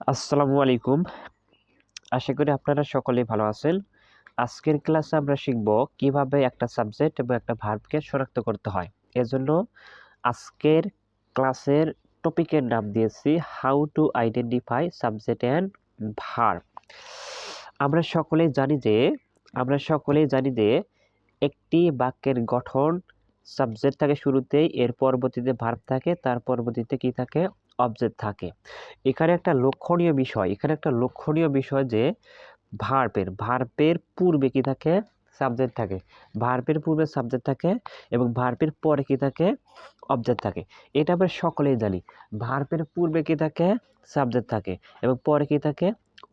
আসসালামু আলাইকুম। আশা করি আপনারা সকলেই ভালো আছেন। আজকের ক্লাসে আমরা শিখব কীভাবে একটা সাবজেক্ট এবং একটা ভার্বকে শনাক্ত করতে হয়। এজন্য আজকের ক্লাসের টপিকের নাম দিয়েছি, how to identify subject and verb. আমরা সকলেই জানি যে, আমরা সকলেই জানি যে একটি বাক্যের গঠন সাবজেক্ট থাকে শুরুতেই, এর পরবর্তীতে ভার্ব থাকে, তার পরবর্তীতে কি থাকে? অবজেক্ট থাকে। এখানে একটা লক্ষণীয় বিষয়, এখানে একটা লক্ষণীয় বিষয় যে ভার্বের ভার্বের পূর্বে কি থাকে? সাবজেক্ট থাকে। ভার্বের পূর্বে সাবজেক্ট থাকে এবং ভার্বের পরে কি থাকে? অবজেক্ট থাকে। এটা আমরা সকলেই জানি। ভার্বের পূর্বে কি থাকে? সাবজেক্ট থাকে এবং পরে কি থাকে?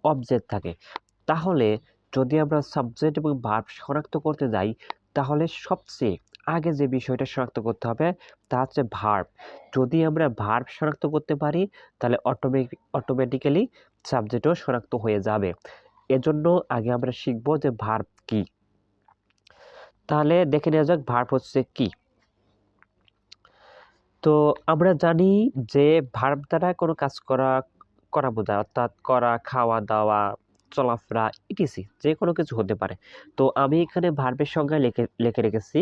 অবজেক্ট থাকে। তাহলে যদি আমরা সাবজেক্ট এবং ভার্ব শনাক্ত করতে যাই, তাহলে সবচেয়ে আগে যে বিষয়টা শনাক্ত করতে হবে, তা হচ্ছে ভার্ব যদি আমরা ভার্ব শনাক্ত করতে পারি, তাহলে অটোমেটিক অটোমেটিক্যালি সাবজেক্টও শনাক্ত হয়ে যাবে। এজন্য আগে আমরা শিখব যে ভার্ব কি। তাহলে দেখে নেওয়া যাক ভার্ব হচ্ছে কি। তো আমরা জানি যে ভার্ব দ্বারা কোনো কাজ করা করা বোঝায়, অর্থাৎ করা, খাওয়া, দাওয়া চলাফেরা ইটিসি যে কোনো কিছু হতে পারে। তো আমি এখানে ভার্বের সংজ্ঞা লিখে লিখে রেখেছি।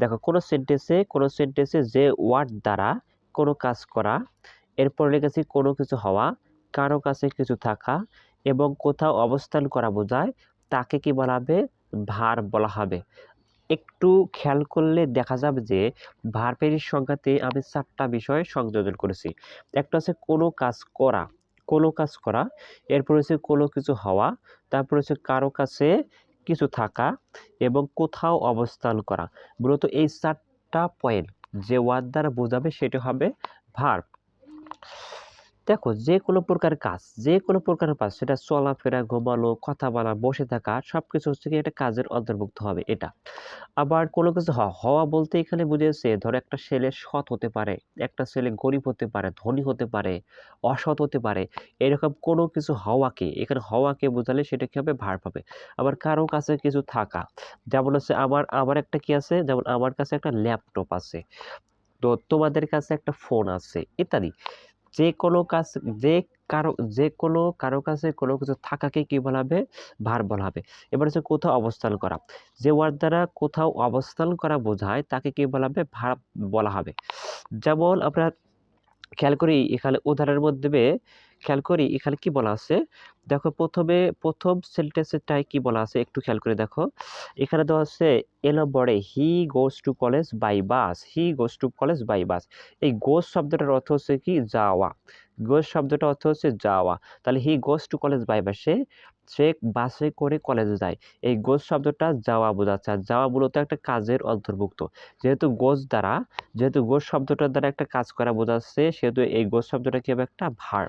দেখো, কোনো সেন্টেন্সে কোনো সেন্টেন্সে যে ওয়ার্ড দ্বারা কোনো কাজ করা, এরপর লিখেছি কোনো কিছু হওয়া, কারও কাছে কিছু থাকা এবং কোথাও অবস্থান করা বোঝায়, তাকে কি বলা হবে? ভার বলা হবে। একটু খেয়াল করলে দেখা যাবে যে ভার্বের সংখ্যাতে আমি চারটা বিষয় সংযোজন করেছি। একটা হচ্ছে কোনো কাজ করা কোনো কাজ করা, এরপর হচ্ছে কোনো কিছু হওয়া, তারপর হচ্ছে কারও কাছে কিছু থাকা এবং কোথাও অবস্থান করা। মূলত এই চারটা পয়েন্ট যে ওয়ার্ড দ্বারা বোঝাবে সেটা হবে ভার্ব দেখো যে কোনো প্রকার কাজ, যে কোনো প্রকার কাজ, সেটা চলাফেরা, ঘুমানো, কথা বলা, বসে থাকা সব কিছু হচ্ছে কি একটা কাজের অন্তর্ভুক্ত হবে এটা। আবার কোনো কিছু হওয়া বলতে এখানে বুঝেছে ধরো একটা ছেলে সৎ হতে পারে, একটা ছেলে গরিব হতে পারে, ধনী হতে পারে, অসৎ হতে পারে, এরকম কোনো কিছু হওয়াকে, এখানে হওয়াকে বোঝালে সেটা কি হবে? ভার পাবে। আবার কারও কাছে কিছু থাকা, যেমন হচ্ছে আমার আমার একটা কি আছে? যেমন আমার কাছে একটা ল্যাপটপ আছে, তো তোমাদের কাছে একটা ফোন আছে, ইত্যাদি। যে কোনো কাজ, যে কারও যে কোনো কারও কাছে কোনো কিছু থাকাকে কী বলা হবে ভার বলা হবে এবার হচ্ছে কোথাও অবস্থান করা। যে ওয়ার্ড দ্বারা কোথাও অবস্থান করা বোঝায়, তাকে কী বলা হবে ভার বলা হবে। যেমন আমরা খেয়াল করি, এখানে উদাহরণের মধ্যে খেয়াল করি, এখানে কি বলা আছে? দেখো প্রথমে, প্রথম সেন্টেন্সেরটাই কি বলা আছে? একটু খেয়াল করে দেখো। এখানে দেওয়া আছে এলো বড়ে he goes to college by bus he goes to college by bus এই গোস শব্দটার অর্থ হচ্ছে কি? যাওয়া। গোস শব্দটার অর্থ হচ্ছে যাওয়া। তাহলে he goes to college by বাসে সে বাসে করে কলেজে যায়। এই গোস শব্দটা যাওয়া বোঝাচ্ছে। আর যাওয়া মূলত একটা কাজের অন্তর্ভুক্ত। যেহেতু গোস দ্বারা, যেহেতু গোস শব্দটার দ্বারা একটা কাজ করা বোঝাচ্ছে, সেহেতু এই গোস শব্দটা কি হবে? একটা ভার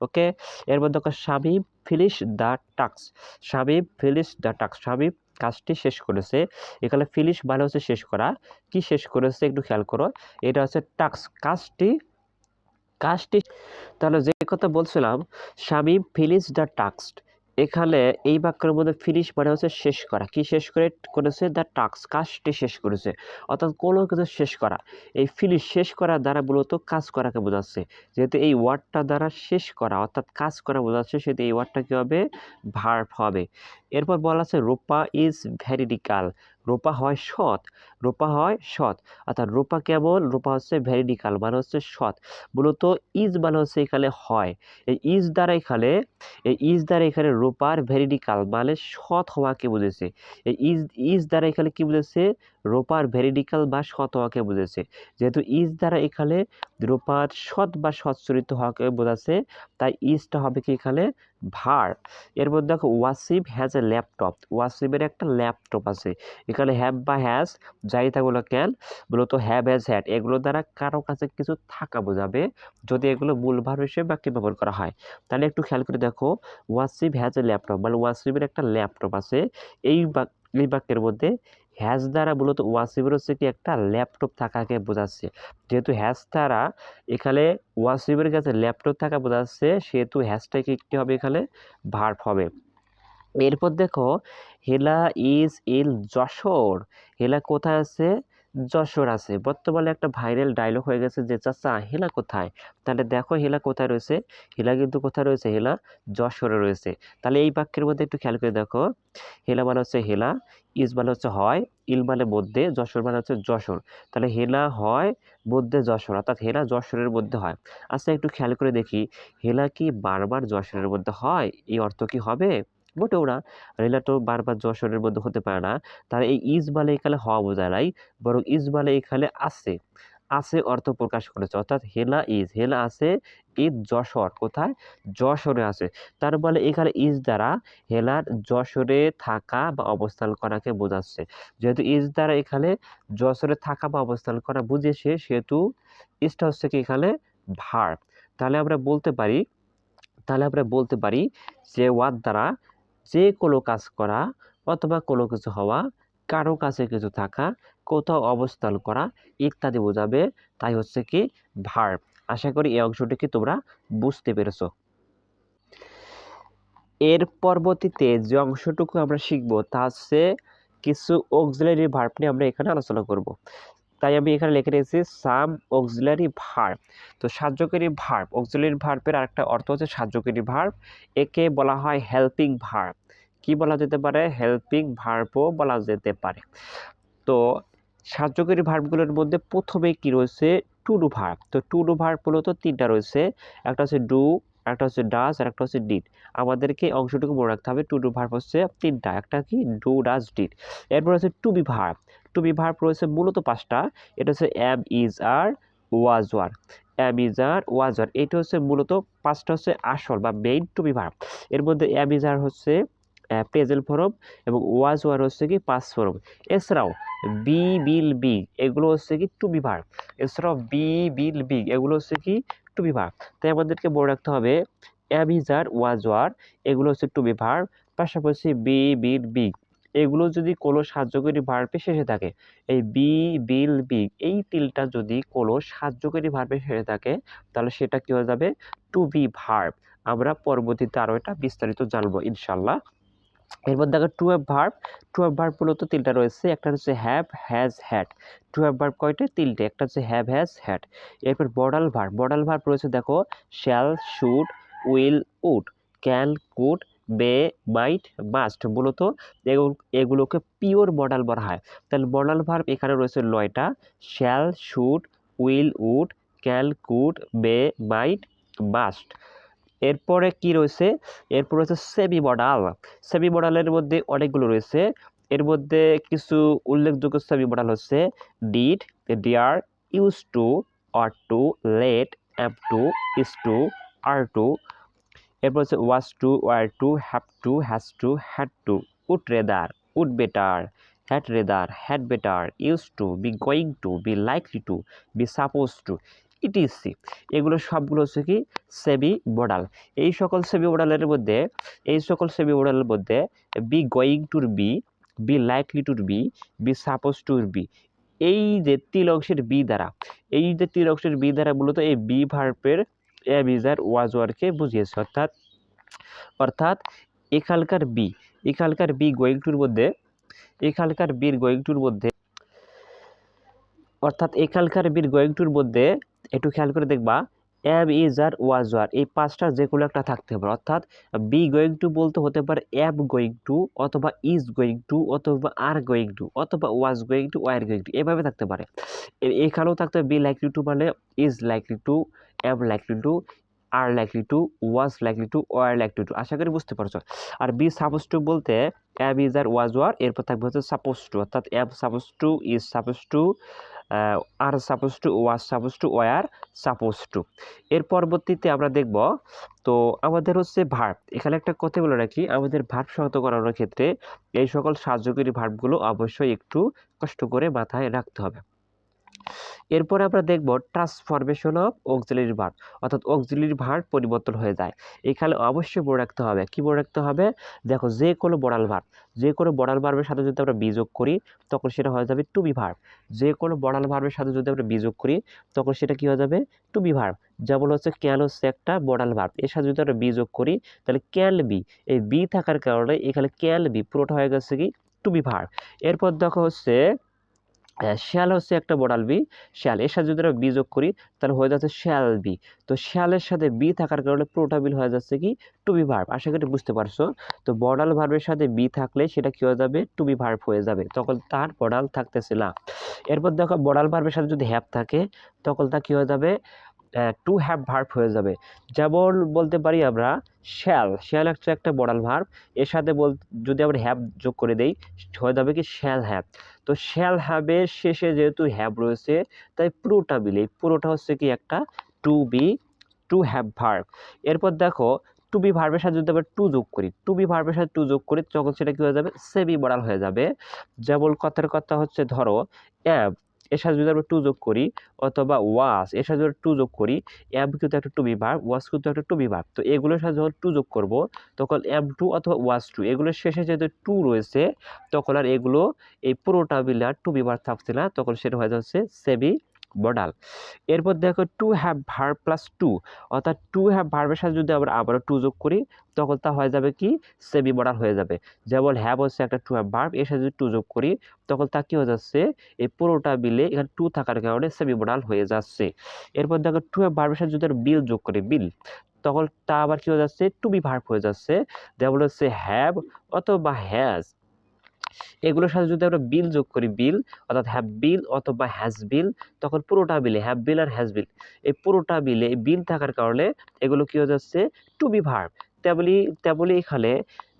ওকে? এর মধ্যে স্বামী ফিলিশ দ্য টাক্স। স্বামী ফিলিশ দ্য টাক্স। স্বামী কাজটি শেষ করেছে। এখানে ফিলিশ মানে হচ্ছে শেষ করা। কি শেষ করেছে একটু খেয়াল করো। এটা হচ্ছে টাক্স। কাজটি কাজটি, তাহলে যে কথা বলছিলাম, স্বামী ফিলিশ দ্য টাক্সড। এখানে এই বাক্যের মধ্যে ফিনিশ মানে হচ্ছে শেষ করা। কি শেষ করে? করেছে দ্য টাক্স কাজটি শেষ করেছে। অর্থাৎ কোনো কিছু শেষ করা। এই ফিনিশ শেষ করা দ্বারা মূলত কাজ করাকে বোঝাচ্ছে। যেহেতু এই ওয়ার্ডটা দ্বারা শেষ করা, অর্থাৎ কাজ করা বোঝাচ্ছে, সেহেতু এই ওয়ার্ডটা কী হবে? ভার্ভ হবে। এরপর বলা আছে, রূপা ইজ ভ্যারিডিকাল রূপা হয় সৎ, রোপা হয় সৎ। অর্থাৎ রোপা কেবল, রোপা হচ্ছে ভ্যারিডিকাল মানে হচ্ছে সৎ। মূলত ইজ মানে হচ্ছে এখানে হয়। এই ইজ দ্বারা এখানে, এই ইজ দ্বারা এখানে রোপার ভ্যারিডিকাল মানে সৎ হওয়াকে বুঝেছে। এই ইজ ইজ দ্বারা এখানে কি বুঝেছে? রোপার ভ্যারিডিকাল বা সৎ হওয়াকে বুঝেছে। যেহেতু ইজ দ্বারা এখানে রোপার সৎ বা সচ্চরিত হওয়াকে বোঝাচ্ছে, তাই ইজটা হবে কি এখানে? ভার। এর মধ্যে দেখো, ওয়াসিফ হ্যাজ এ ল্যাপটপ ওয়াসিফের একটা ল্যাপটপ আছে। এখানে হ্যাভ বা হ্যাজ যাই না কেন, মূলত হ্যাভ হ্যাজ হ্যাড এগুলো দ্বারা কারও কাছে কিছু থাকা বোঝাবে, যদি এগুলো মূল ভার হিসেবে বাক্যে ব্যবহার করা হয়। তাহলে একটু খেয়াল করে দেখো, ওয়াসিফ হ্যাজ এ ল্যাপটপ মানে ওয়াসিফের একটা ল্যাপটপ আছে, এই এই বাক্যের মধ্যে হ্যাজ দ্বারা মূলত ওয়াসিবের হচ্ছে কি একটা ল্যাপটপ থাকাকে বোঝাচ্ছে। যেহেতু হ্যাজ দ্বারা এখানে ওয়াসিবের কাছে ল্যাপটপ থাকা বোঝাচ্ছে, সেহেতু হ্যাজটাকে কি হবে এখানে? ভার্ভ হবে। এরপর দেখো, হেলা ইজ ইল যশোর। হেলা কোথায় আছে? যশোর আছে। বর্তমানে একটা ভাইরাল ডায়লগ হয়ে গেছে যে, চাচা, হেলা কোথায়? তাহলে দেখো হেলা কোথায় রয়েছে। হেলা কিন্তু কোথায় রয়েছে? হেলা যশোরে রয়েছে। তাহলে এই বাক্যের মধ্যে একটু খেয়াল করে দেখো। হেলা মানে হচ্ছে হেলা, ইজ মানে হচ্ছে হয়, ইল মানে মধ্যে যশোর মানে হচ্ছে যশোর। তাহলে হেলা হয় মধ্যে যশোর, অর্থাৎ হেলা যশোরের মধ্যে হয়। আচ্ছা একটু খেয়াল করে দেখি। হেলা কি বারবার যশোরের মধ্যে হয়? এই অর্থ কি হবে? মোটেও না। তো বারবার যশোরের মধ্যে হতে পারে না। তাহলে এই ইজ বলে এখানে হওয়া বোঝায় নাই, বরং ইজ বলে এখানে আছে। আছে অর্থ প্রকাশ করেছে, অর্থাৎ হেলা ইজ হেলা আছে ইজ যশোর। কোথায়? যশোরে আছে। তার বলে এখানে ইজ দ্বারা হেলার যশোরে থাকা বা অবস্থান করাকে বোঝাচ্ছে। যেহেতু ইজ দ্বারা এখানে যশোরে থাকা বা অবস্থান করা বুঝেছে, সেহেতু ইজটা হচ্ছে কি এখানে ভার। তাহলে আমরা বলতে পারি, তাহলে আমরা বলতে পারি যে ওয়ার দ্বারা যে কোনো কাজ করা অথবা কোনো কিছু হওয়া, কারও কাছে কিছু থাকা, কোথাও অবস্থান করা ইত্যাদি বোঝাবে। তাই হচ্ছে কি ভার্ব আশা করি এই অংশটিকে তোমরা বুঝতে পেরেছ। এর পরবর্তীতে যে অংশটুকু আমরা শিখব তা হচ্ছে কিছু অক্সিলারি ভার্ব নিয়ে আমরা এখানে আলোচনা করব। তাই আমি এখানে লিখে রেখেছি সাম অক্সিলারি ভার্ব তো সাহায্যকারী ভার্ব অক্সিলারি ভার্বের আরেকটা অর্থ হচ্ছে সাহায্যকারী ভার্ব একে বলা হয় হেল্পিং ভার্ব কি বলা যেতে পারে? হেল্পিং ভার্বও বলা যেতে পারে। তো সাহায্যকারী ভার্বগুলোর মধ্যে প্রথমে কি রয়েছে? টু ডু ভার্ব তো টু ডু ভার্ব মূলত তিনটা রয়েছে। একটা হচ্ছে ডু একটা হচ্ছে ডাস আর একটা হচ্ছে ডিড আমাদেরকে অংশটুকু মনে রাখতে হবে। টু ডু ভার্ব হচ্ছে তিনটা, একটা কি? ডু ডাস ডিড এরপর হচ্ছে to be verb to be verb রয়েছে মূলত পাঁচটা। এটা হচ্ছে am is are was were am is are was were এটা হচ্ছে মূলত পাঁচটা হচ্ছে আসল বা মেইন টু বি ভার্ব এর মধ্যে এম ইজ আর হচ্ছে প্রেজেন্ট ফরম এবং ওয়াজ ওয়ার হচ্ছে কি পাস ফরম। এছাড়াও বি বিল বি, এগুলো হচ্ছে কি টু বি এছাড়াও বি বিল বি, এগুলো হচ্ছে কি টু বি তাই আমাদেরকে মনে রাখতে হবে, অ্যাভিজার, ওয়াজ ওয়ার, এগুলো হচ্ছে টু বি পাশাপাশি বি বিল বি। এগুলো যদি কোনো সাহায্যকারী ভার্বে শেষে থাকে, এই বি বিল বি, এই তিলটা যদি কোনো সাহায্যকারী ভার্বে শেষে থাকে, তাহলে সেটা কি হয়ে যাবে? To be verb. আমরা পরবর্তীতে আরও এটা বিস্তারিত জানব, ইনশাল্লাহ। এর মধ্যে দেখো to have verb to have verb মূলত তিনটা রয়েছে, একটা হচ্ছে have has had to have verb কয়টা? তিনটে, একটা হচ্ছে হ্যাভ হ্যাজ হ্যাড এরপর বডাল ভার্ব বডাল ভার্ব রয়েছে দেখো shall should will would can could may might must মূলত এগুলোকে পিওর মডাল বলা হয়। তাহলে মডাল ভার্ব এখানে রয়েছে নয়টা shall should will would can could may might must এরপরে কি রয়েছে? এরপর রয়েছে সেমি মডাল সেমি মডালের মধ্যে অনেকগুলো রয়েছে। এর মধ্যে কিছু উল্লেখযোগ্য সেমি মডাল হচ্ছে need dare used to are to let up to is to are to এরপর হচ্ছে was to were to have to has to had to would rather would better had rather had better used to be going to be likely to be supposed to ETC. এগুলো সবগুলো হচ্ছে কি semi modal এই সকল semi মডালের মধ্যে, এই সকল সেমি মডালের মধ্যে বি গোয়িং টুর বি বি লাইকলি টুর বি বি সাপোজ টুর বি। এই যে তিল অংশের বি দ্বারা, এই যে তিল অংশের বি দ্বারা মূলত এই বি ভার্পের এ বিজার ওয়াজ ওয়ারকে বুঝিয়েছে। অর্থাৎ অর্থাৎ এখানকার বি এখানকার বি গোয়িং টুর মধ্যে, এখানকার বির গোয়িং টুর মধ্যে অর্থাৎ এখানকার বির গোয়িং টুর মধ্যে একটু খেয়াল করে দেখবা অ্যাব ইজ আর ওয়াজ ওয়ার এই পাঁচটা যে কোনো একটা থাকতে পারে। অর্থাৎ বি গোয়িং টু বলতে হতে পারে অ্যাব গোয়িং টু অথবা ইজ গোয়িং টু অথবা আর গোয়িং টু অথবা was going to were going to এভাবে থাকতে পারে। এখানেও থাকতে বি লাইকলি টু মানে is likely to am likely to are likely to was likely to were likely to আশা করি বুঝতে পারছ। আর বি সাপোজ টু বলতে অ্যাব ইজ আর ওয়াজ, ওয়ার, এরপর থাকবে হচ্ছে সাপোজ টু অর্থাৎ am suppose to is suppose to are suppose to was suppose to were suppose to এর পরবর্তীতে আমরা দেখব, তো আমাদের হচ্ছে ভার্ব এখানে একটা কথা বলে রাখি, আমাদের ভার্ব শনাক্ত করানোর ক্ষেত্রে এই সকল সাহায্যকারী ভার্বগুলো অবশ্যই একটু কষ্ট করে মাথায় রাখতে হবে। এরপরে আমরা দেখব ট্রান্সফরমেশন অফ অক্সিলারি ভার্ব অর্থাৎ অক্সিলারি ভার্ব পরিবর্তন হয়ে যায়। এখানে অবশ্যই মনে রাখতে হবে, কি মনে রাখতে হবে? দেখো, যে কোনো বড়াল ভার্ব যে কোনো বড়াল ভার্বের সাথে যদি আমরা বিযোগ করি, তখন সেটা হয়ে যাবে টু বি ভার্ব যে কোনো বড়াল ভার্বের সাথে যদি আমরা বিযোগ করি, তখন সেটা কি হয়ে যাবে? টু বি ভার্ব যেমন হচ্ছে ক্যান হচ্ছে একটা বড়াল ভার্ব এর সাথে যদি আমরা বিযোগ করি, তাহলে ক্যান বি এই বি থাকার কারণে এখানে ক্যান বি পুরোটা হয়ে গেছে কি? টু বি ভার্ব এরপর দেখো হচ্ছে শ্যাল হচ্ছে একটা বড়াল বি, শ্যাল। এর সাথে যদি আমরা বি যোগ করি, তাহলে হয়ে যাচ্ছে শ্যাল বি। তো শ্যালের সাথে বি থাকার কারণে প্রোটাবিল হয়ে যাচ্ছে কি? To be verb. আশা করি বুঝতে পারছ? তো বড়াল ভার্বের সাথে বি থাকলে সেটা কী হয়ে যাবে? টু বি ভার্ব হয়ে যাবে। তখন তার বড়াল থাকতেছে না। এরপর দেখো, বড়াল ভার্বের সাথে যদি হ্যাপ থাকে, তখন তা কী হয়ে যাবে? টু হ্যাভ ভার্ব হয়ে যাবে। যেমন বলতে পারি আমরা শ্যাল শ্যাল হচ্ছে একটা মডাল ভার্ব এর সাথে বল যদি আমরা হ্যাভ যোগ করে দেই, হয়ে যাবে কি শ্যাল হ্যাভ তো শ্যাল হ্যাভের শেষে যেহেতু হ্যাভ রয়েছে, তাই পুরোটা মিলে পুরোটা হচ্ছে কি একটা to be to have verb এরপর দেখো টু বি ভার্বের সাথে যদি আমরা টু যোগ করি টু বি ভার্বের সাথে টু যোগ করি, তখন সেটা কি হয়ে যাবে? সেমি মডাল হয়ে যাবে। যেমন কথার কথা হচ্ছে ধরো অ্যাব এর সাথে যদি আমরা টু যোগ করি, অথবা ওয়াস এর সাথে যদি টু যোগ করি, এম কিন্তু একটা টু বি ভার্ব ওয়াস কিন্তু একটা টু বি ভার্ব। তো এগুলোর সাথে যখন টু যোগ করব, তখন এম টু অথবা ওয়াস টু, এগুলোর শেষে যেহেতু টু রয়েছে, তখন আর এগুলো এই পুরোটা মিলে আর টু বি ভার্ব থাকছে না, তখন সেটা হয়ে যাচ্ছে সেমি মডাল এরপর দেখো to have verb plus to অর্থাৎ টু হ্যাভ ভার্বের সাথে যদি আমরা আবারও টু যোগ করি, তখন তা হয়ে যাবে কি? সেমি মডাল হয়ে যাবে। যেমন হ্যাভ হচ্ছে একটা টু হ্যাভ ভার্ব এর সাথে যদি টু যোগ করি, তখন তা কী হয়ে যাচ্ছে? এই পুরোটা বিলে এখানে টু থাকার কারণে সেমি মডাল হয়ে যাচ্ছে। এরপর দেখো টু হ্যাভ ভার্বের সাথে যদি বিল যোগ করি, বিল, তখন তা আবার কি হয়ে যাচ্ছে? টু বি ভার্ব হয়ে যাচ্ছে। যেমন হচ্ছে হ্যাভ অথবা হ্যাজ এগুলোর সাথে যদি আমরা বিল যোগ করি, বিল, অর্থাৎ হ্যাভ বিল অথবা হ্যাজ বিল তখন পুরোটা বিলে হ্যাভ বিল আর হ্যাজ বিল এই পুরোটা বিলে বিল থাকার কারণে এগুলো কি হয়ে যাচ্ছে? টু বি ভার্ব তেমনি তেমনি এখানে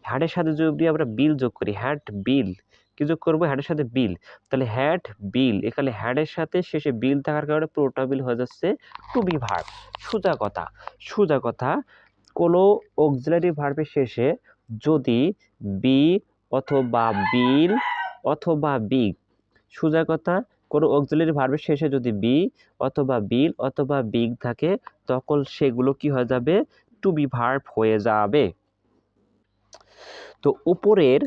হ্যাডের সাথে যদি আমরা বিল যোগ করি হ্যাড বিল কি যোগ করব? হ্যাডের সাথে বিল, তাহলে হ্যাড বিল এখানে হ্যাডের সাথে শেষে বিল থাকার কারণে পুরোটা বিল হয়ে যাচ্ছে টু বি ভার্ব সোজা কথা সোজা কথা, কোনো অক্সিলারি ভার্বের শেষে যদি বি অথবা বিল অথবা বিগ। সোজা কথা, কোনো অক্সিলারি ভার্বের শেষে যদি বি অথবা বিল অথবা বিগ থাকে, তখন সেগুলো কি হয়ে যাবে? টু বি ভার্ব হয়ে যাবে। তো উপরের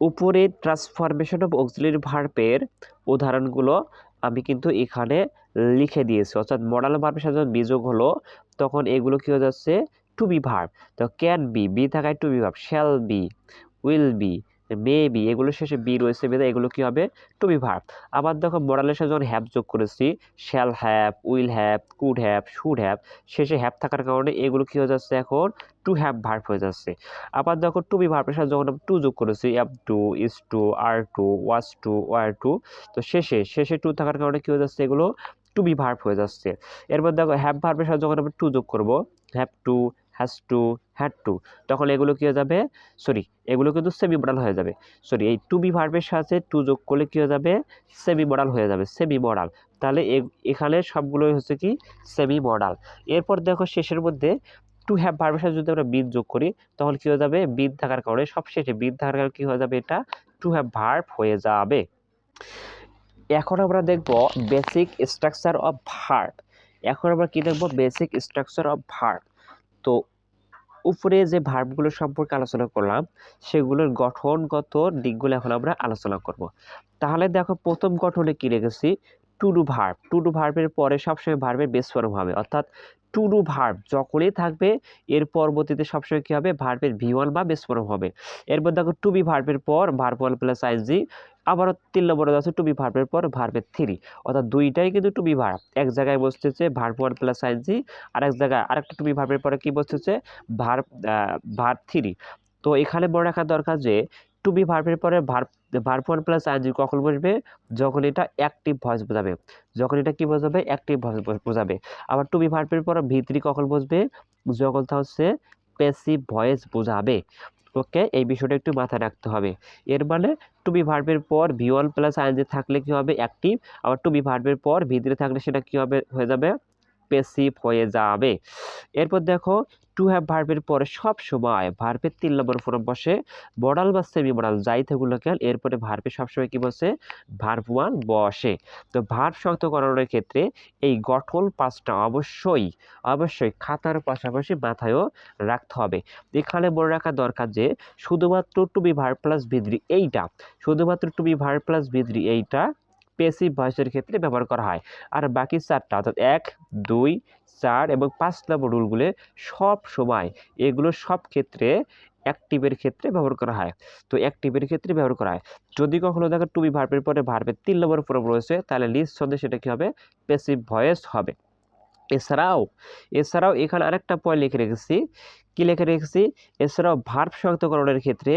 উপরের ট্রান্সফরমেশন অফ অক্সিলারি ভার্বের উদাহরণগুলো আমি কিন্তু এখানে লিখে দিয়েছি। অর্থাৎ মডাল ভার্বের সাথে যখন বিযোগ হলো, তখন এগুলো কি হয়ে যাচ্ছে? টু বি ভার্ব তো ক্যান বি বি থাকায় to be verb shall be will be may be এগুলো শেষে বি রয়েছে বেদা এগুলো কি হবে? টু বি ভার্ব আবার দেখো মডালের সাথে যখন হ্যাপ যোগ করেছি shall have will have could have should have শেষে হ্যাপ থাকার কারণে এগুলো কি হয়ে যাচ্ছে এখন? টু হ্যাভ ভার্ব হয়ে যাচ্ছে। আবার দেখো টু বি ভার্বের সাথে যখন টু যোগ করেছি am to is to are to was to were to তো শেষে শেষে টু থাকার কারণে কি হয়ে যাচ্ছে এগুলো? টু বি ভার্ব হয়ে যাচ্ছে। এরপর দেখো হ্যাভ ভার্বের সাথে যখন আমরা টু যোগ করব have to has to had to তখন এগুলো কী হয়ে যাবে? সরি এগুলো কিন্তু সেমি মডাল হয়ে যাবে। সরি এই টু বি ভার্বের সাথে টু যোগ করলে কী হয়ে যাবে? সেমি মডাল হয়ে যাবে সেমি মডাল তাহলে এখানে সবগুলোই হচ্ছে কি? সেমি মডাল এরপর দেখো শেষের মধ্যে টু হ্যাভ ভার্বের সাথে যদি আমরা বিদ যোগ করি, তখন কী হয়ে যাবে? বিদ থাকার কারণে সবশেষে বিদ থাকার কারণে কী হয়ে যাবে এটা? টু হ্যাভ ভার্ব হয়ে যাবে। এখন আমরা দেখব বেসিক স্ট্রাকচার অফ ভার্ব এখন আমরা কী দেখব? বেসিক স্ট্রাকচার অফ ভার্ব তো উপরে যে ভার্বগুলো সম্পর্কে আলোচনা করলাম, সেগুলোর গঠনগত দিকগুলো এখন আমরা আলোচনা করব। তাহলে দেখো, প্রথম গঠনে কি রেখেছি to do verb to do ভার্বের পরে সবসময় ভার্বের বেস ফর্ম হবে। অর্থাৎ টু ডু ভার্ব যখনই থাকবে, এর পরবর্তীতে সবসময় কী হবে? ভার্বের ভি ওয়ান বা বেস ফর্ম হবে। এরপর দেখো টু বি ভার্বের পর ভার্ব ওয়ান প্লাস আইজি আবারও তিন নম্বরে আছে টু বি ভার্বের পর ভার্বের থ্রি। অর্থাৎ দুইটাই কিন্তু টু বি ভার্ব। এক জায়গায় বসতেছে ভার্ব ওয়ান প্লাস আইজি আর এক জায়গায় আরেকটা টু বি ভার্বের পরে কি বসতেছে? Verb verb three. তো এখানে মনে রাখার দরকার যে টু বি ভার্বের পরে verb verb one plus ing কখন বসবে? যখন এটা অ্যাক্টিভ ভয়েস বোঝাবে। যখন এটা কী বোঝাবে? অ্যাক্টিভ ভয়েস বোঝাবে। আবার টু বি ভার্বের পরে ভিতরি কখন বসবে? যখন তা হচ্ছে প্যাসিভ ভয়েস বোঝাবে। ওকে এই বিষয়টা একটু মাথায় রাখতে হবে। এর মানে টু বি ভার্বের পর ভি ওয়ান প্লাস আইএনজি থাকলে কি হবে অ্যাক্টিভ? আবার টু বি ভার্বের পর ভিতরে থাকলে সেটা কী হবে, হয়ে যাবে পেসিভ হয়ে যাবে। এরপর দেখো টু হ্যাভ ভার্বের পরে সব সময় ভার্বের তিন নম্বর ফর্ম বসে মডাল বা সেমি মডাল যাই থাকুক না কেন, এরপরে ভার্বে সবসময় কি বসে? ভার্ব ওয়ান বসে। তো ভার্ব শক্তকরণের ক্ষেত্রে এই গঠন পাঁচটা অবশ্যই অবশ্যই খাতার পাশাপাশি মাথায়ও রাখতে হবে। এখানে মনে রাখা দরকার যে শুধুমাত্র to be verb plus V three এইটা, শুধুমাত্র to be verb plus V three এইটা পেসিভ ভয়েসের ক্ষেত্রে ব্যবহার করা হয়। আর বাকি চারটা, অর্থাৎ এক, দুই, চার এবং পাঁচ নম্বর রুলগুলো সব সময় এগুলো সব ক্ষেত্রে অ্যাক্টিভের ক্ষেত্রে ব্যবহার করা হয়। তো অ্যাক্টিভের ক্ষেত্রে ব্যবহার করা হয়। যদি কখনো দেখো টু বি ভার্বের পরে ভার্বের তিন নম্বর ফর্ম রয়েছে, তাহলে লিস্ট ছন্দে সেটা কী হবে? প্যাসিভ ভয়েস হবে। এছাড়াও এছাড়াও এখানে আরেকটা পয়েন্ট লিখে রেখেছি। কি লিখে রেখেছি? এছাড়াও ভার্ব শনাক্তকরণের ক্ষেত্রে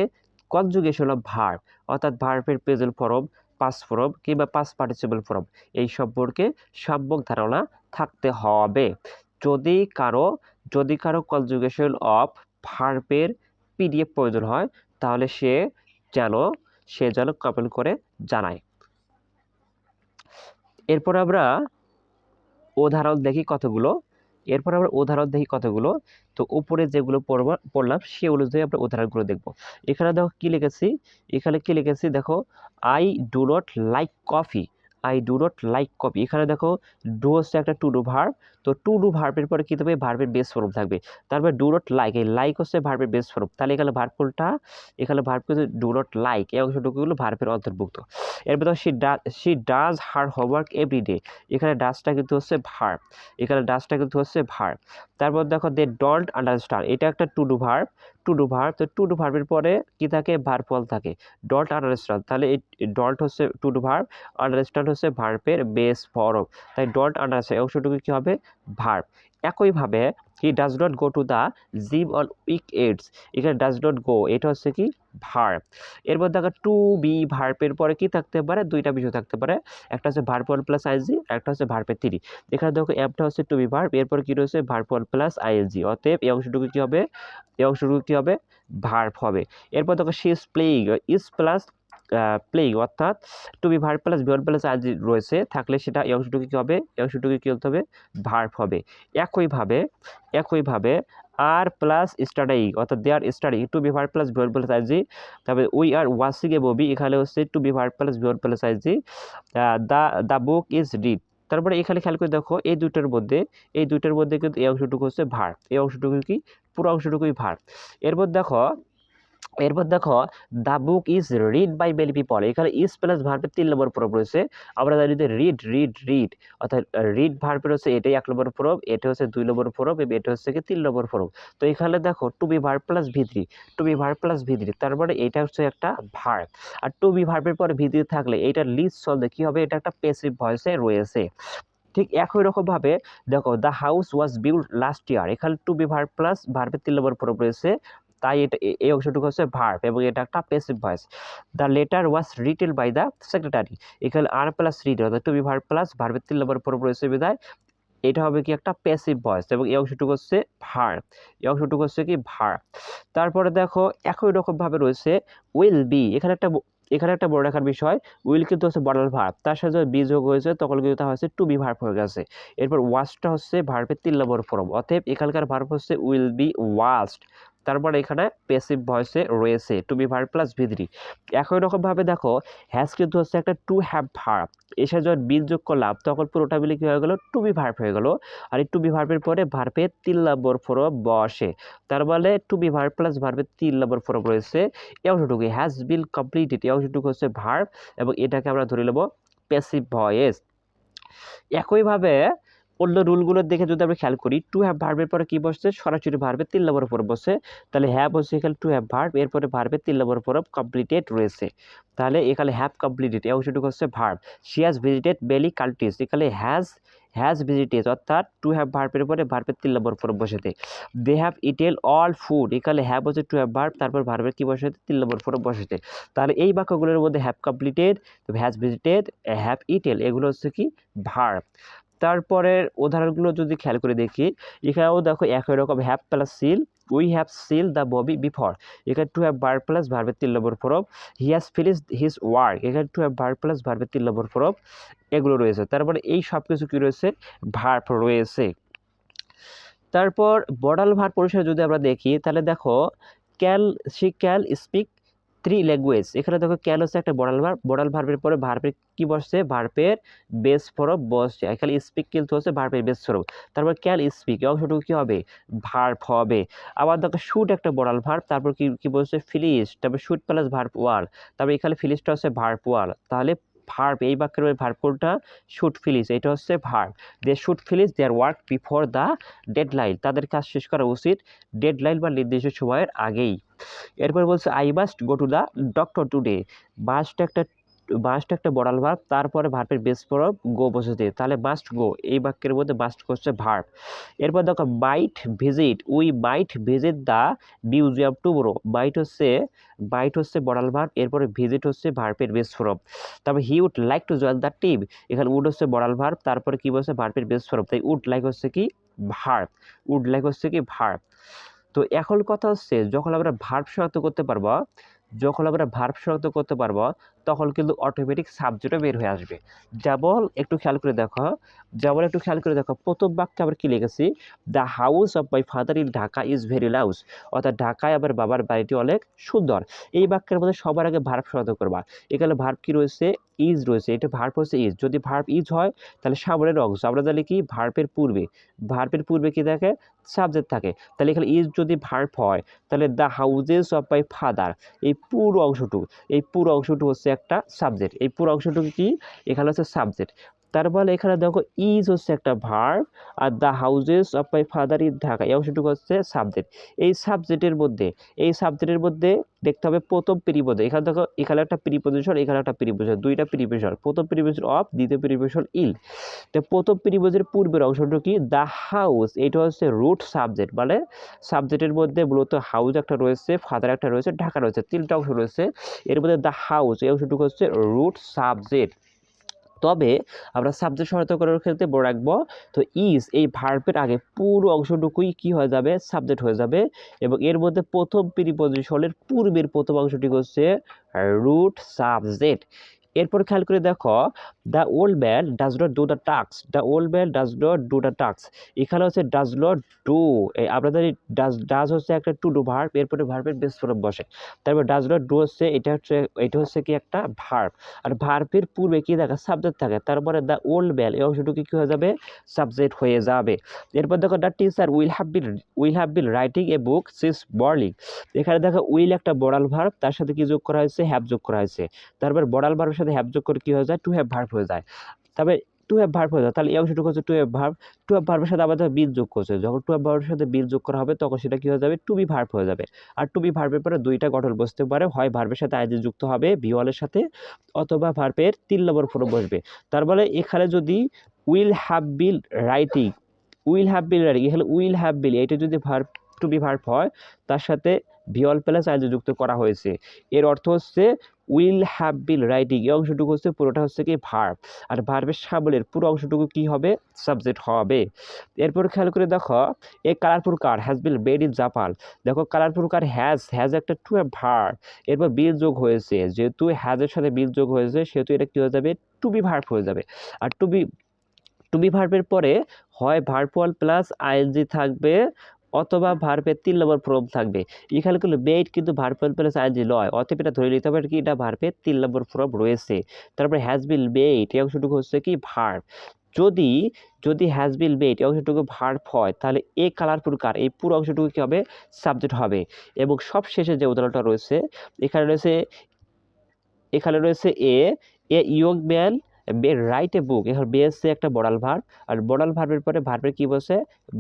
কনজুগেশন অফ ভার্ব অর্থাৎ ভার্বের প্রেজেন্ট ফরম পাস ফরম কিংবা পাস পার্টিসিপেল ফরম এই সম্পর্কে সম্যক ধারণা থাকতে হবে। যদি কারও যদি কারও কনজুগেশন অফ ভার্বের পিডিএফ প্রয়োজন হয়, তাহলে সে যেন সে যেন কমেন্ট করে জানায়। এরপর আমরা উদাহরণ দেখি কতগুলো। এরপর আমরা উদাহরণ দেখি কতগুলো। তো উপরে যেগুলো পড়লাম, সে অনুযায়ী আমরা উদাহরণগুলো দেখব। এখানে দেখো কি লিখেছি? এখানে কি লিখেছি? দেখো I do not like coffee I do not like coffee এখানে দেখো ডু হচ্ছে একটা টু ডু ভার্ব তো টু ডু ভার্বের পরে কী থাকবে? ভার্বের বেস ফর্ম থাকবে। তারপরে ডু নট লাইক এই লাইক হচ্ছে ভার্বের বেস ফর্ম তাহলে এখানে ভার্বটা এখানে ভার্ব কিন্তু ডু নট লাইক এই অংশটুকু হলো ভার্বের অন্তর্ভুক্ত। এরপর দেখো she does she does her homework every day এখানে ডাজটা কিন্তু হচ্ছে ভার্ব এখানে ডাজটা কিন্তু হচ্ছে ভার্ব তারপর দেখো দে ডন্ট আন্ডারস্ট্যান্ড এটা একটা to do verb to do verb তো টু ডু ভার্বের পরে কী থাকে? ভার্বল থাকে। ডন্ট আন্ডারস্ট্যান্ড তাহলে এই ডল্ট হচ্ছে টু ডু ভার্ব আন্ডারস্ট্যান্ড হচ্ছে ভার্বের বেস ফরম তাই ডল্ট আন্ডারস্ট্যান্ড অংশটুকু কী হবে? ভার্ব একইভাবে he does not go to the gym on weekends এখানে ডাজ নট গো এটা হচ্ছে কি? ভার্ব এর মধ্যে দেখো টু বি ভার্বের পরে কি থাকতে পারে? দুইটা বিষয় থাকতে পারে। একটা হচ্ছে ভার্ব ওয়ান প্লাস আইএনজি একটা হচ্ছে ভার্বের থ্রি এখানে দেখো অ্যাপটা হচ্ছে টু বি ভার্ব এরপর কি রয়েছে? ভার্ব ওয়ান প্লাস আইএনজি অতএব এই অংশটুকু কী হবে? এই অংশটুকু কী হবে? ভার্ব হবে। এরপর দেখো she is playing is plus playing অর্থাৎ to be verb plus V one plus ing রয়েছে থাকলে সেটা এই অংশটুকু কী হবে? এই অংশটুকু কী হতে হবে? ভার্ব হবে। একইভাবে একইভাবে আর প্লাস স্টাডি অর্থাৎ they are study to be verb plus V one plus IG তারপরে we are watching a movie এখানে হচ্ছে to be verb plus V one plus IG the the book is read তারপরে এখানে খেয়াল করে দেখো, এই দুইটার মধ্যে, এই দুইটার মধ্যে কিন্তু এই অংশটুকু হচ্ছে ভার এই অংশটুকু কি? পুরো অংশটুকুই ভার এরপর দেখো এরপর দেখো the book is read by many people এখানে ইজ প্লাস ভার্বের তিন নম্বর প্রব রয়েছে। আমরা জানি যে রিড রিড রিড অর্থাৎ রিড ভার্বের হচ্ছে এটাই এক নম্বর প্রব এটা হচ্ছে দুই নম্বর প্রব এবং এটা হচ্ছে কি তিন নম্বর প্রব তো এখানে দেখো to be verb plus V three to be verb plus V three তারপরে এটা হচ্ছে একটা ভার্ব আর টু বি ভার্বের পরে ভিত্রি থাকলে এটা লিস্ট চলবে, কী হবে? এটা একটা পেসিভ ভয়েসে রয়েছে। ঠিক একই রকমভাবে দেখো the house was build last year এখানে টু বি ভার্ব প্লাস ভার্বের তিন নম্বর প্রব রয়েছে। তাই এটা এই অংশটুকু হচ্ছে ভার্ব এবং এটা একটা passive voice the letter was written by the secretary এখানে আর প্লাস রিড অর্থাৎ টু বি ভার্ব প্লাস ভার্বের তিন নম্বর প্রব রয়েছে বিদায় এটা হবে কি একটা প্যাসিভ ভয়েস এবং এই অংশটুকু হচ্ছে ভার্ব এই অংশটুকু হচ্ছে কি ভার্ব তারপরে দেখো একই রকমভাবে রয়েছে উইল বি এখানে একটা এখানে একটা বড় রাখার বিষয় উইল কিন্তু হচ্ছে বডাল ভার্ব তার সাথে বি যোগ হয়েছে তখন কিন্তু তা হচ্ছে টু বি ভার্ব হয়ে গেছে। এরপর ওয়াস্টটা হচ্ছে ভার্বের তিন নম্বর ফর্ম অতএব এখানকার ভার্ব হচ্ছে উইল বি ওয়াস্ট তারপর এখানে পেসিভ ভয়েসে রয়েছে to be verb plus V three একই রকমভাবে দেখো হ্যাজ কিন্তু হচ্ছে একটা টু হ্যাভ ভার্ব এসে যখন বিল যোগ করলাম, তখন পুরোটা মিলে কী হয়ে গেলো? টু বি ভার্ব হয়ে গেলো। আর এই টু বি ভার্বের পরে ভার্বের তিন নম্বর ফরম বসে। তার মানে টু বি ভার্ব প্লাস ভার্বের তিন নম্বর ফরম রয়েছে। এই অংশটুকু হ্যাজ বিল কমপ্লিটেড এই অংশটুকু হচ্ছে ভার্ব এবং এটাকে আমরা ধরে নেব প্যাসিভ ভয়েস একইভাবে অন্য রুলগুলো দেখে যদি আমরা খেয়াল করি টু হ্যাভ ভার্বের পরে কী বসছে? সরাসরি ভার্বের তিন নম্বর ফরম বসে তাহলে হ্যাভ হচ্ছে এখানে টু হ্যাভ ভার্ব এরপরে ভার্বের তিন নম্বর ফরম কমপ্লিটেড রয়েছে। তাহলে এখানে হ্যাভ কমপ্লিটেড এই অংশটুকু হচ্ছে ভার্ব শি হ্যাজ ভিজিটেড বেলি কান্ট্রিজ এখানে হ্যাজ হ্যাজ ভিজিটেড অর্থাৎ টু হ্যাভ ভার্বের পরে ভার্বের তিন নম্বর ফরম বসেতে they have eaten all food এখানে হ্যাভ হচ্ছে টু হ্যাভ ভার্ব তারপর ভার্বের কি বসেতে তিন নম্বর ফরম বসেতে তাহলে এই বাক্যগুলোর মধ্যে have completed has visited have eaten এগুলো হচ্ছে কি? ভার্ব তারপরের উদাহরণগুলো যদি খেয়াল করে দেখি, এখানেও দেখো একই রকম have plus seen we have seen the movie before এখানে টু হ্যাভ ভার্ব প্লাস ভার্বের তিন নম্বর form he has finish his work এখানে টু হ্যাভ ভার্ব প্লাস ভার্বের তিন নম্বর ফরম এগুলো রয়েছে। তারপরে এই সব কিছু কী রয়েছে? ভার্ব রয়েছে। তারপর বডাল ভার পরিসরে যদি আমরা দেখি, তাহলে দেখো can see can speak three language এখানে দেখো ক্যাল হচ্ছে একটা বডাল ভার বডাল ভার্বের পরে ভার্বের কি বসছে? ভার্বের বেস ফরব বসছে। এখানে স্পিক কিন্তু হচ্ছে ভার্বের বেস ফরব তারপর ক্যাল স্পিক এই অংশটুকু কী হবে? ভার্ব হবে। আবার দেখো শুট একটা বডাল ভার্ব তারপর কি, কী বলছে ফিলিশ তারপর শুট প্লাস ভার্ব ওয়াল তারপর এখানে ফিলিশটা হচ্ছে ভার্ব ওয়াল তাহলে ভার্ব এই বাক্যের ওই ভার্ব কোনটা শুট ফিলিস এটা হচ্ছে verb they should finish their work before the deadline তাদের কাজ শেষ করা উচিত ডেডলাইন বা নির্দিষ্ট সময়ের আগেই। এরপর বলছে I must go to the doctor today must একটা মাস্ট একটা বড়াল ভার্ব তারপরে ভার্বের বেস ফরম গো বসেছে। তাহলে মাস্ট গো এই বাক্যের মধ্যে মাস্ট হচ্ছে ভার্ব এরপর দেখো might visit we might visit the museum tomorrow might হচ্ছে মাইট হচ্ছে বড়াল ভার্ব এরপরে ভিজিট হচ্ছে ভার্বের বেস ফরম তারপর he would like to join the team এখানে উড হচ্ছে বড়াল ভার্ব তারপরে কী বলছে ভার্বের বেস ফরম তাই উড লাইক হচ্ছে কি? ভার্ব উড লাইক হচ্ছে কি? ভার্ব তো এখন কথা হচ্ছে, যখন আমরা ভার্ব শনাক্ত করতে পারব, যখন আমরা ভার্ব শনাক্ত করতে পারব তখন কিন্তু অটোমেটিক সাবজেক্টও বের হয়ে আসবে। যেমন একটু খেয়াল করে দেখো যেমন একটু খেয়াল করে দেখো। প্রথম বাক্যে আমরা কি লিখেছি? The house of my father in Dhaka is very large অর্থাৎ ঢাকায় আমার বাবার বাড়িটি অনেক সুন্দর। এই বাক্যের মধ্যে সবার আগে ভার্ব শনাক্ত করবা। এখানে ভার্ব কী রয়েছে? ইজ রয়েছে। এটা ভার্ব হচ্ছে ইজ যদি ভার্ব ইজ হয়, তাহলে সামনের অংশ। আমরা জানি কি? ভার্বের পূর্বে। ভার্বের পূর্বে কি থাকে? সাবজেক্ট থাকে। তাহলে এখানে ইজ যদি ভার্ব হয়, তাহলে the houses of my father এই পুরো অংশটুকু। এই পুরো অংশটুকু হচ্ছে একটা সাবজেক্ট এই পুরো অংশটুকু কি? এখানে হচ্ছে সাবজেক্ট তার বলে এখানে দেখো ইজ হচ্ছে একটা verb R the houses of my father is Dhaka, এই অংশটুকু হচ্ছে সাবজেক্ট এই সাবজেক্টের মধ্যে, এই সাবজেক্টের মধ্যে দেখতে হবে প্রথম প্রিপোজিশন এখানে দেখো, এখানে একটা প্রিপোজিশন এখানে একটা প্রিপোজিশন দুইটা প্রিপোজিশন প্রথম প্রিপোজিশন অফ দ্বিতীয় প্রিপোজিশন ইল তো প্রথম প্রিপোজিশনের পূর্বের অংশটা কি? দ্য হাউস এটা হচ্ছে রুট সাবজেক্ট মানে সাবজেক্টের মধ্যে মূলত হাউস একটা রয়েছে ফাদার একটা রয়েছে, ঢাকা রয়েছে, তিনটা অংশ রয়েছে, এর মধ্যে দ্য হাউস এই অংশটুকু হচ্ছে রুট সাবজেক্ট তবে আমরা সাবজেক্ট সহায়তা করার ক্ষেত্রে বড় রাখব, তো ইজ এই ভার্বের আগে পুরো অংশটুকুই কি হয়ে যাবে? সাবজেক্ট হয়ে যাবে এবং এর মধ্যে প্রথম প্রিপজিশনের পূর্বের প্রথম অংশটি হচ্ছে রুট সাবজেক্ট এরপর খেয়াল করে দেখো the old man does not do the tasks the old man does not do the tasks এখানে হচ্ছে ডাজ নট ডু জানি ডাজ ডাজ হচ্ছে একটা টু ডু ভার্ব এরপরে ভার্বের বেস ফরম বসে। তারপর ডাজ নট ডু হচ্ছে, এটা হচ্ছে এটা হচ্ছে কি একটা ভার্ব আর ভার্বের পূর্বে কি থাকে সাবজেক্ট থাকে, তারপরে দ্য ওল্ড ম্যান এই অংশটুকু কী হয়ে যাবে সাবজেক্ট হয়ে যাবে। এরপর দেখো the teacher will have been will have been writing a book cis morning এখানে দেখো উইল একটা বড়াল ভার্ব তার সাথে কি যোগ করা হয়েছে হ্যাভ যোগ করা হয়েছে। তারপর বড়াল ভার্বের সাথে হ্যাভ যোগ করে কী হয়ে যায় টু হ্যাভ ভার্ব হয়ে যায়। তবে টু হ্যাভ ভার্ব হয়ে যায়, তাহলে এই অংশটুকু হচ্ছে to have verb to have ভার্ভের সাথে আবার বিল যোগ করছে যখন টু হ্যাভ ভার্ভের সাথে বিল যোগ করা হবে, তখন সেটা কী হয়ে যাবে? টু বি ভার্ব হয়ে যাবে। আর টু বি ভার্ভের পরে দুইটা গঠন বসতে পারে, হয় ভার্ভের সাথে আইজি যুক্ত হবে ভিওয়ালের সাথে, অথবা ভার্বের তিন নম্বর ফোরম বসবে। তার বলে এখানে যদি will have been writing will have been writing এখানে উইল হ্যাভ বিল এটা যদি ভার্ভ টু বি ভার্ব হয়, তার সাথে ভিওয়াল প্লাস আইজি যুক্ত করা হয়েছে, এর অর্থ হচ্ছে উইল হ্যাভ বিল রাইটিং এই অংশটুকু হচ্ছে পুরোটা হচ্ছে কি ভার্ব আর ভার্বের সাবলের পুরো অংশটুকু কি হবে? সাবজেক্ট হবে। এরপর খেয়াল করে দেখো, a colourful car has been made in Japan দেখো কালারফুল কার হ্যাজ হ্যাজ একটা টু এ ভার্ব এরপর বিল যোগ হয়েছে। যেহেতু হ্যাজের সাথে বিল যোগ হয়েছে, সেহেতু এটা কী হয়ে যাবে? টু বি ভার্ব হয়ে যাবে। আর টু বি টু বি ভার্বের পরে হয় ভার্বুয়াল প্লাস আইএনজি থাকবে অথবা ভার্বের তিন নম্বর ফর্ম থাকবে। এখানে কিন্তু মেড কিন্তু ভার্বুয়াল প্লাস আইএনজি নয় অতএব এটা ধরে নিতে হবে কি? এটা ভার্বের তিন নম্বর ফর্ম রয়েছে। তারপরে হ্যাজ বিল মেড এই অংশটুকু হচ্ছে কি? ভার্ব যদি যদি হ্যাজ বিল মেড এই অংশটুকু ভার্ব হয়, তাহলে এ কালারফুল কার এই পুরো অংশটুকু কী হবে? সাবজেক্ট হবে। এবং সব শেষে যে উদাহরণটা রয়েছে, এখানে রয়েছে এখানে রয়েছে a a young man write a book এখন বেস একটা বড়াল ভার্ব আর বড়াল ভার্বের পরে ভার্বের কি বসে?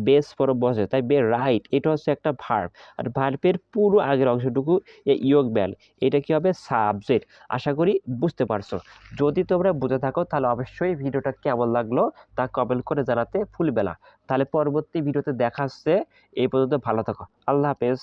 বেস পর বসে, তাই বে রাইট এটা হচ্ছে একটা ভার্ব আর ভার্বের পুরো আগের অংশটুকু এ ইয়ং ম্যান এটা কি হবে? সাবজেক্ট আশা করি বুঝতে পারছ, যদি তোমরা বুঝে থাকো, তাহলে অবশ্যই ভিডিওটা কেমন লাগল, তা কমেন্ট করে জানাতে ফুলবেলা তাহলে পরবর্তী ভিডিওতে দেখা হচ্ছে, এই পর্যন্ত ভালো থাকো, আল্লাহ হাফেজ।